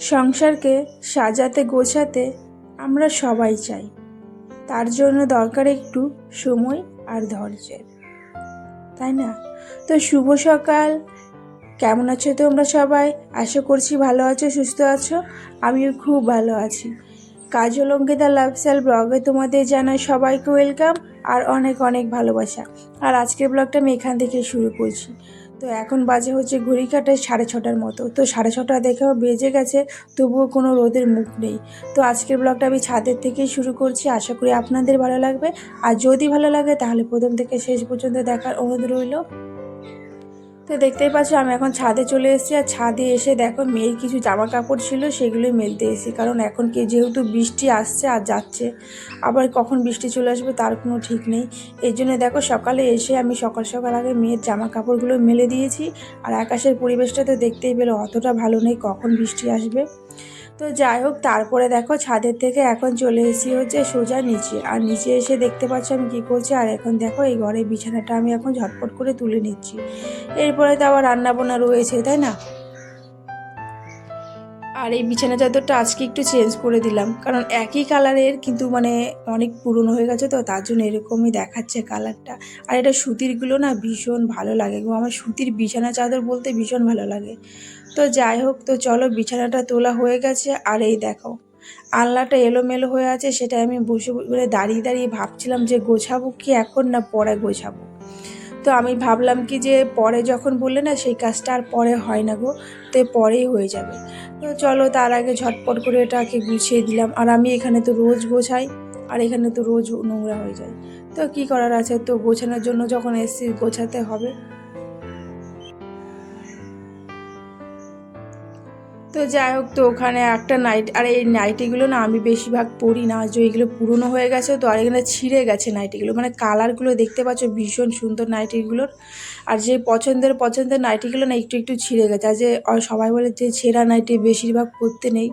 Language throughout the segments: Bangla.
সংসারকে সাজাতে গোছাতে আমরা সবাই চাই। তার জন্য দরকার একটু সময় আর ধৈর্যের। তাই না? তো শুভ সকাল। কেমন আছো তোমরা সবাই? আশা করছি ভালো আছো, সুস্থ আছো। আমিও খুব ভালো আছি। কাজল অঙ্কিতা লাইফস্টাইল ব্লগে তোমাদের জানাই সবাইকে ওয়েলকাম আর অনেক অনেক ভালোবাসা। আর আজকের ব্লগটা আমি এখান থেকে শুরু করছি। তো এখন বাজে হচ্ছে ঘড়ি সাড়ে ছটার মতো। তো সাড়ে ছটা দেখেও বেজে গেছে, তবুও কোনো রোদের মুখ নেই। তো আজকের ব্লগটা আমি ছাদের থেকেই শুরু করছি। আশা করি আপনাদের ভালো লাগবে। আর যদি ভালো লাগে তাহলে প্রথম থেকে শেষ পর্যন্ত দেখার অনুরোধ রইল। তো দেখতেই পাচ্ছ, আমি এখন ছাদে চলে এসেছি। আর ছাদে এসে দেখো, মেয়ের কিছু জামা কাপড় ছিল, সেগুলোই মেলতে এসেছি। কারণ এখন কি, যেহেতু বৃষ্টি আসছে আর যাচ্ছে, আবার কখন বৃষ্টি চলে আসবে তার কোনো ঠিক নেই। এই জন্য দেখো, সকালে এসে আমি সকাল সকাল আগে মেয়ের জামা কাপড়গুলো মেলে দিয়েছি। আর আকাশের পরিবেশটা তো দেখতেই পেল, অতটা ভালো নেই কখন বৃষ্টি আসবে। তো যাই হোক, তারপরে দেখো ছাদের থেকে এখন চলে এসেছি হচ্ছে সোজা নিচে। আর নিচে এসে দেখতে পাচ্ছ আমি কী করছি? আর এখন দেখো এই ঘরে বিছানাটা আমি এখন ঝটপট করে তুলে নিচ্ছি। এরপরে তো আবার রান্না বান্না রয়েছে, তাই না? আর এই বিছানা চাদরটা আজকে একটু চেঞ্জ করে দিলাম। কারণ একই কালারের কিন্তু মানে অনেক পুরনো হয়ে গেছে তো, তার জন্য এরকমই দেখাচ্ছে কালারটা। আর এটা সুতিরগুলো না ভীষণ ভালো লাগে গো। আমার সুতির বিছানা চাদর বলতে ভীষণ ভালো লাগে। তো যাই হোক, তো চলো বিছানাটা তোলা হয়ে গেছে, আর এই দেখো, আলনাটা এলোমেলো হয়ে আছে সেটা আমি বসে মানে দাঁড়িয়ে দাঁড়িয়ে ভাবছিলাম যে গোছাবো কি এখন না পরে গোছাবো। তো আমি ভাবলাম কি যে পরে যখন বললে না, সেই কাজটা আর পরে হয় না গো, তো পরেই হয়ে যাবে। তো চলো তার আগে ঝটপট করে এটাকে গুছিয়ে দিলাম, আর আমি এখানে তো রোজ গোছাই, আর এখানে তো রোজ নোংরা হয়ে যায়। তো কি করার আছে? তো গোছানোর জন্য যখন এসছি গোছাতে হবে। তো যাই হোক, তো ওখানে একটা নাইট আর এই নাইটিগুলো না আমি বেশিরভাগ পরি না, যে এইগুলো পুরনো হয়ে গেছে তো, আর এখানে ছিঁড়ে গেছে নাইটিগুলো মানে কালারগুলো দেখতে পাচ্ছ, ভীষণ সুন্দর নাইটিগুলোর আর যে পছন্দের পছন্দের নাইটিগুলো না একটু একটু ছিঁড়ে গেছে। আর যে সবাই বলে যে ছেঁড়া নাইটি বেশিরভাগ পরতে নেই।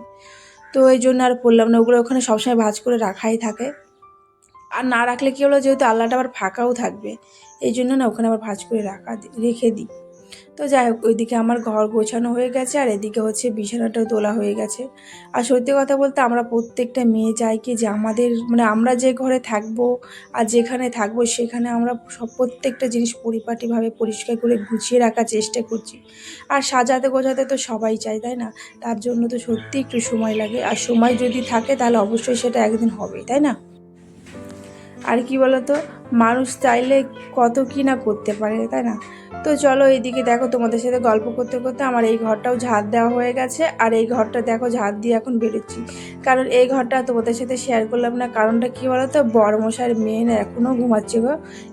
তো এই জন্য আর পরলাম না, ওগুলো ওখানে সবসময় ভাজ করে রাখাই থাকে। আর না রাখলে কী হলো, যেহেতু আল্লাহটা আবার ফাঁকাও থাকবে, এই জন্য না ওখানে আবার ভাজ করে রাখা রেখে দিই। তো যাই হোক, ওইদিকে আমার ঘর গোছানো হয়ে গেছে আর এদিকে হচ্ছে বিছানাটাও তোলা হয়ে গেছে। আর সত্যি কথা বলতে আমরা প্রত্যেকটা মেয়ে চাই কি যে আমাদের মানে আমরা যে ঘরে থাকব আর যেখানে থাকব সেখানে আমরা সব প্রত্যেকটা জিনিস পরিপাটিভাবে পরিষ্কার করে গুছিয়ে রাখার চেষ্টা করছি। আর সাজাতে গোছাতে তো সবাই চায়, তাই না? তার জন্য তো সত্যি একটু সময় লাগে। আর সময় যদি থাকে তাহলে অবশ্যই সেটা একদিন হবে, তাই না? আর কি বলতো? মানুষ চাইলে কত কি না করতে পারে, তাই না? তো চলো এইদিকে দেখো, তোমাদের সাথে গল্প করতে করতে আমার এই ঘরটাও ঝাড় দেওয়া হয়ে গেছে আর এই ঘরটা দেখো ঝাড় দিয়ে এখন বেরোচ্ছি। কারণ এই ঘরটা তোমাদের সাথে শেয়ার করলাম না, কারণটা কী বলো তো বড়মশার মেয়ে এখনও ঘুমাচ্ছে গো,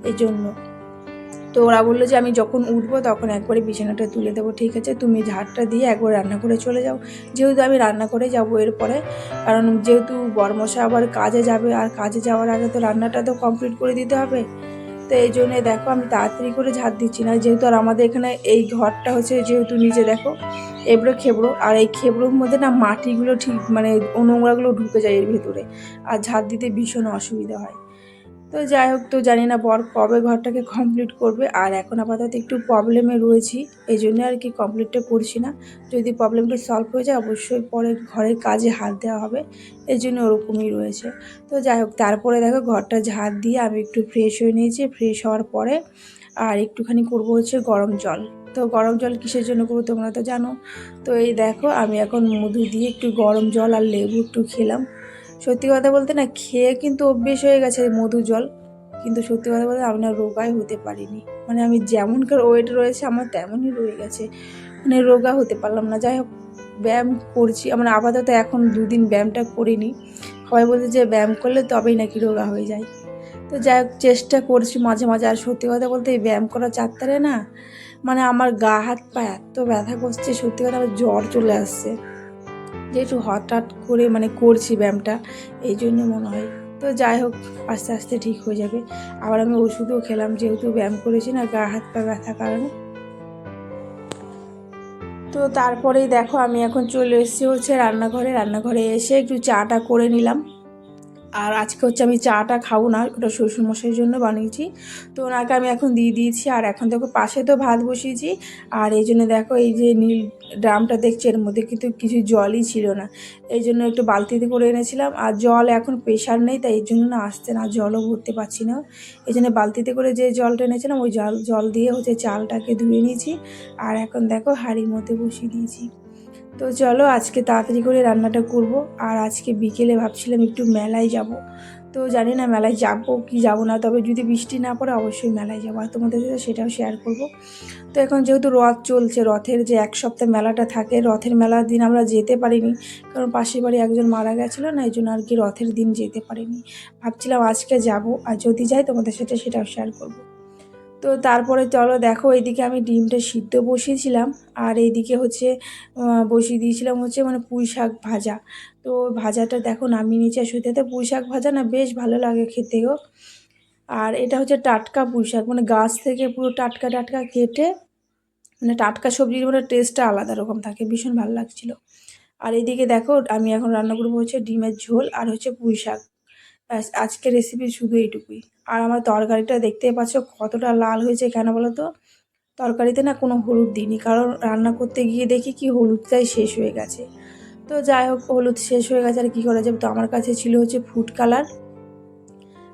এই জন্য। তো ওরা বলল যে আমি যখন উঠবো তখন একবারে বিছানাটা তুলে দেবো, ঠিক আছে? তুমি ঝাড়টা দিয়ে একবার রান্না করে চলে যাও। যেহেতু আমি রান্না করে যাব এরপরে, কারণ যেহেতু বরমশা আবার কাজে যাবে, আর কাজে যাওয়ার আগে তো রান্নাটা তো কমপ্লিট করে দিতে হবে। তো এই জন্যে দেখো আমি তাড়াতাড়ি করে ঝাঁট দিচ্ছি না যেহেতু আর আমাদের এখানে এই ঘরটা হচ্ছে যেহেতু নিচে দেখো, এবড়ো খেবড়ো, আর এই খেবড়োর মধ্যে না মাটিগুলো ঠিক মানে নোংরাগুলো ঢুকে যায় এর ভেতরে, আর ঝাঁট দিতে ভীষণ অসুবিধা হয়। তো যাই হোক, তো জানি না বর কবে ঘরটাকে কমপ্লিট করবে। আর এখন আপাতত একটু প্রবলেমে রয়েছি, এই জন্য আর কি কমপ্লিটটা করছি না। যদি প্রবলেমটা সলভ হয়ে যায়, অবশ্যই পরে ঘরের কাজে হাত দেওয়া হবে, এই জন্য ওরকমই রয়েছে। তো যাই হোক, তারপরে দেখো ঘরটা ঝাড় দিয়ে আমি একটু ফ্রেশ হয়ে নিয়েছি। ফ্রেশ হওয়ার পরে আর একটুখানি করব হচ্ছে গরম জল। তো গরম জল কিসের জন্য করব তোমরা তো জানো। তো এই দেখো, আমি এখন মধু দিয়ে একটু গরম জল আর লেবু একটু খেলাম। সত্যি কথা বলতে না খেয়ে কিন্তু অভ্যেস হয়ে গেছে মধু জল। কিন্তু সত্যি কথা বলতে আমি না রোগাই হতে পারিনি। মানে আমি যেমনকার ওয়েট রয়েছে আমার তেমনই রয়ে গেছে। মানে রোগা হতে পারলাম না। যাই হোক, ব্যায়াম করছি। মানে আপাতত এখন দুদিন ব্যায়ামটা করিনি। সবাই বলছে যে ব্যায়াম করলে তবেই নাকি রোগা হয়ে যায়। তো যাই হোক, চেষ্টা করছি মাঝে মাঝে। আর সত্যি কথা বলতে এই ব্যায়াম করার চারটারে না মানে আমার গা হাত পা এত ব্যথা করছে, সত্যি কথা আমার জ্বর চলে আসছে। যেহেতু হঠাৎ করে মানে করছি ব্যায়ামটা, এই জন্য মনে হয়। তো যাই হোক, আস্তে আস্তে ঠিক হয়ে যাবে। আবার আমি ওষুধও খেলাম, যেহেতু ব্যায়াম করেছি না, গা, হাত, পা ব্যথা কারণে। তো তারপরেই দেখো, আমি এখন চলে এসেছি হচ্ছে রান্নাঘরে। রান্নাঘরে এসে একটু চাটা করে নিলাম। আর আজকে হচ্ছে আমি চাটা খাব না, ওটা শ্বশুরমশাইয়ের জন্য বানিয়েছি। তো ওনাকে আমি এখন দিয়ে দিয়েছি, আর এখন দেখো পাশে তো ভাত বসিয়েছি। আর এই জন্য দেখো এই যে নীল ড্রামটা দেখছি, এর মধ্যে কিন্তু কিছু জলই ছিল না। এই জন্য একটু বালতিতে করে এনেছিলাম, আর জল এখন প্রেশার নেই, তাই এই জন্য না আসছে না, জলও ভরতে পারছি না। এই জন্য বালতিতে করে যে জলটা এনেছিলাম, ওই জল জল দিয়ে হচ্ছে চালটাকে ধুয়ে নিয়েছি। আর এখন দেখো হাঁড়ির মধ্যে বসিয়ে দিয়েছি। তো চলো আজকে তাড়াতাড়ি করে রান্নাটা করব। আর আজকে বিকেলে ভাবছিলাম একটু মেলায় যাব। তো জানি না মেলায় যাব কি যাব না, তবে যদি বৃষ্টি না পড়ে অবশ্যই মেলায় যাব। আর তোমাদের সাথে সেটাও শেয়ার করব। তো এখন যেহেতু রথ চলছে, রথের যে এক সপ্তাহ মেলাটা থাকে, রথের মেলার দিন আমরা যেতে পারিনি। কারণ পাশের বাড়ি একজন মারা গেছিল না এই জন্য আর কি রথের দিন যেতে পারিনি। ভাবছিলাম আজকে যাব, আর যদি যাই তোমাদের সাথে সেটাও শেয়ার করব। তো তারপরে চলো দেখো এইদিকে আমি ডিমটা সিদ্ধ বসিয়েছিলাম আর এইদিকে হচ্ছে বসিয়ে দিয়েছিলাম হচ্ছে মানে পুঁই শাক ভাজা। তো ভাজাটা দেখো নামিয়ে নিচে সুতেতে পুঁই শাক ভাজা না বেশ ভালো লাগে খেতেও আর এটা হচ্ছে টাটকা পুঁই শাক মানে গাছ থেকে পুরো টাটকা টাটকা কেটে মানে টাটকা সবজির মানে টেস্টটা আলাদা রকম থাকে, ভীষণ ভালো লাগছিল। আর এইদিকে দেখো আমি এখন রান্না করব হচ্ছে ডিমের ঝোল আর হচ্ছে পুঁই শাক। ব্যাস, আজকের রেসিপি শুধু এইটুকুই। আর আমার তরকারিটা দেখতে পাচ্ছ কতটা লাল হয়েছে কেন বলো তো? তরকারিতে না কোনো হলুদ দিইনি, কারণ রান্না করতে গিয়ে দেখি কি হলুদটাই শেষ হয়ে গেছে। তো যাই হোক, হলুদ শেষ হয়ে গেছে আর কী করা যাবে? তো আমার কাছে ছিল হচ্ছে ফুড কালার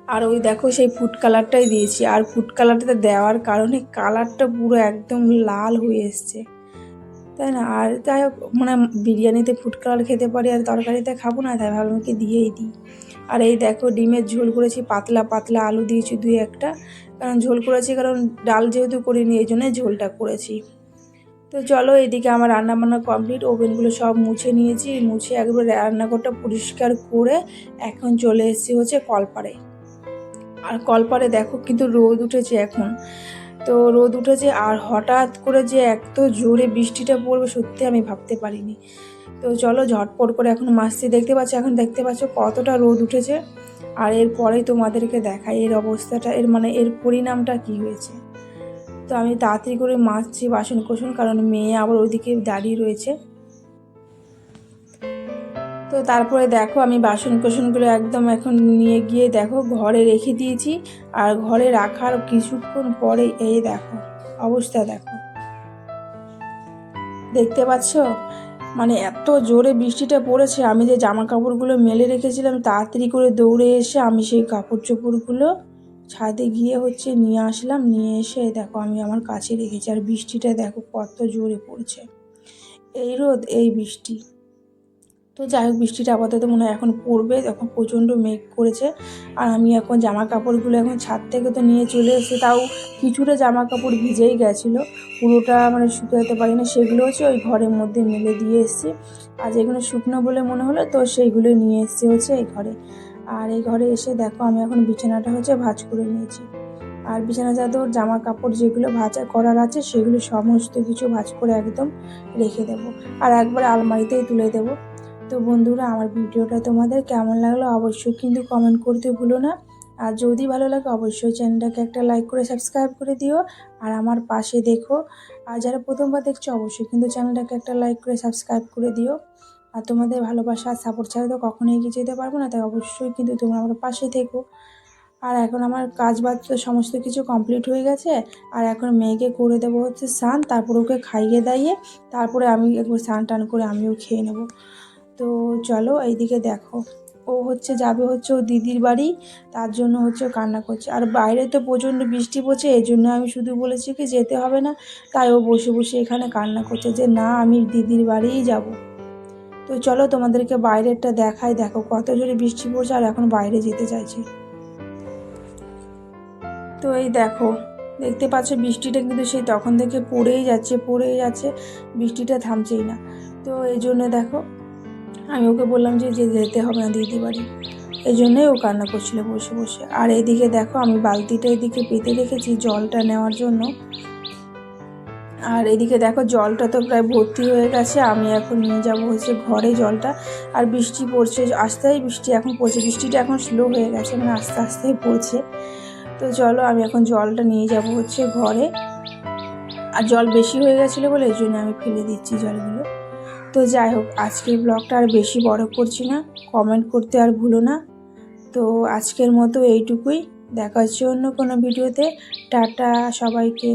আর ওই দেখো সেই ফুড কালারটাই দিয়েছি। আর ফুড কালারটা দেওয়ার কারণে কালারটা পুরো একদম লাল হয়ে এসছে। তাই না? আর যাই হোক মানে বিরিয়ানিতে ফুড কালার খেতে পারি আর তরকারিতে খাব না, তাই ভাবলাম কি দিয়েই দিই। আর এই দেখো, ডিমের ঝোল করেছি, পাতলা পাতলা আলু দিয়েছি দুই একটা। কারণ ঝোল করেছি, কারণ ডাল যেহেতু করিনি, এই জন্য ঝোলটা করেছি। তো চলো, এদিকে আমার রান্না বান্না কমপ্লিট। ওভেনগুলো সব মুছে নিয়েছি, মুছে একবার রান্নাঘরটা পরিষ্কার করে এখন চলে এসেছি হচ্ছে কলপাড়ে। আর কলপাড়ে দেখো, কিন্তু রোদ উঠেছে এখন। তো রোদ উঠেছে আর হঠাৎ করে যে এত জোরে বৃষ্টিটা পড়বে সত্যি আমি ভাবতে পারিনি। তো চলো ঝটপট করে এখন মাছটি দেখতে পাচ্ছ, এখন দেখতে পাচ্ছ কতটা রোদ উঠেছে। আর এরপরেই তোমাদেরকে দেখাই এর অবস্থাটা, এর মানে এর পরিণামটা কি হয়েছে। তো আমি তাড়াতাড়ি করে মাছছি বাসন কোসন কারণ মেয়ে আবার ওইদিকে দাঁড়িয়ে রয়েছে। তো তারপরে দেখো আমি বাসন কোসনগুলো একদম এখন নিয়ে গিয়ে দেখো ঘরে রেখে দিয়েছি। আর ঘরে রাখার কিছুক্ষণ পরে এই দেখো অবস্থা দেখো। দেখতে পাচ্ছ? মানে এত জোরে বৃষ্টিটা পড়েছে, আমি যে জামা কাপড়গুলো মেলে রেখেছিলাম, তাড়াতাড়ি করে দৌড়ে এসে আমি সেই কাপড় চোপড়গুলো ছাদে গিয়ে হচ্ছে নিয়ে আসলাম। নিয়ে এসে দেখো আমি আমার কাছে রেখেছি। আর বৃষ্টিটা দেখো কত জোরে পড়ছে। এই রোদ, এই বৃষ্টি। তো যাই হোক, বৃষ্টিটা আপাতত মনে হয় এখন পড়বে এখন প্রচণ্ড মেঘ করেছে। আর আমি এখন জামা কাপড়গুলো এখন ছাদ থেকে তো নিয়ে চলে এসেছি, তাও কিছুটা জামা কাপড় ভিজেই গেছিল। পুরোটা মানে শুকাতে পারি না সেগুলো হচ্ছে ওই ঘরের মধ্যে মেলে দিয়ে এসেছি। আর যেগুলো শুকনো বলে মনে হলো, তো সেইগুলো নিয়ে এসেছি হচ্ছে এই ঘরে। আর এই ঘরে এসে দেখো আমি এখন বিছানাটা হচ্ছে ভাজ করে নিয়েছি। আর বিছানা চাদর জামা কাপড় যেগুলো ভাজা করার আছে, সেগুলো সমস্ত কিছু ভাঁজ করে একদম রেখে দেবো। আর একবার আলমারিতেই তুলে দেবো। তো বন্ধুরা, আমার ভিডিওটা তোমাদের কেমন লাগল অবশ্যই কিন্তু কমেন্ট করতে ভুলো না। আর যদি ভালো লাগে অবশ্যই চ্যানেলটাকে একটা লাইক করে সাবস্ক্রাইব করে দিও। আর আমার পাশে দেখো, আর যারা প্রথমবার দেখছ অবশ্যই কিন্তু চ্যানেলটাকে একটা লাইক করে সাবস্ক্রাইব করে দিও। আর তোমাদের ভালোবাসা আর সাপোর্ট ছাড়া তো কখনোই এগিয়ে যেতে পারব না, তাই অবশ্যই কিন্তু তোমরা আমার পাশে থেকো। আর এখন আমার কাজ বাজ তো সমস্ত কিছু কমপ্লিট হয়ে গেছে। আর এখন মেয়েকে করে দেবো হচ্ছে স্নান, তারপর ওকে খাইয়ে দাইয়ে, তারপরে আমি একবার স্নান টান করে আমিও খেয়ে নেব। তো চলো এইদিকে দেখো। ও হচ্ছে যাবে হচ্ছে ও দিদির বাড়ি, তার জন্য হচ্ছে কান্না করছে। আর বাইরে তো প্রচণ্ড বৃষ্টি পড়ছে, এই জন্য আমি শুধু বলেছি কি যেতে হবে না, তাই ও বসে বসে এখানে কান্না করছে যে, না, আমি দিদির বাড়িই যাব। তো চলো তোমাদেরকে বাইরেরটা দেখাই, দেখো কত জোরে বৃষ্টি পড়ছে আর এখন বাইরে যেতে চাইছে। তো এই দেখো, দেখতে পাচ্ছ বৃষ্টিটা কিন্তু সেই তখন থেকে পড়েই যাচ্ছে পড়েই যাচ্ছে, বৃষ্টিটা থামছেই না। তো এই জন্য দেখো আমি ওকে বললাম যে যে যেতে হবে না দিদি বাড়ি। এই জন্যই ও কান্না করছিল বসে বসে। আর এদিকে দেখো, আমি বালতিটা এদিকে পেতে রেখেছি জলটা নেওয়ার জন্য। আর এদিকে দেখো, জলটা তো প্রায় ভর্তি হয়ে গেছে। আমি এখন নিয়ে যাব হচ্ছে ঘরে জলটা। আর বৃষ্টি পড়ছে আস্তেই বৃষ্টি। এখন পড়ছে, বৃষ্টিটা এখন স্লো হয়ে গেছে মানে আস্তে আস্তেই পড়ছে। তো চলো, আমি এখন জলটা নিয়ে যাব হচ্ছে ঘরে। আর জল বেশি হয়ে গেছিল বলে এই জন্য আমি ফেলে দিচ্ছি জলগুলো। তো যাই হোক আজকের ব্লগটা আর বেশি বড় করছি না কমেন্ট করতে আর ভুলো না। তো আজকের মতো এইটুকুই দেখার জন্য কোনো ভিডিওতে টাটা সবাইকে।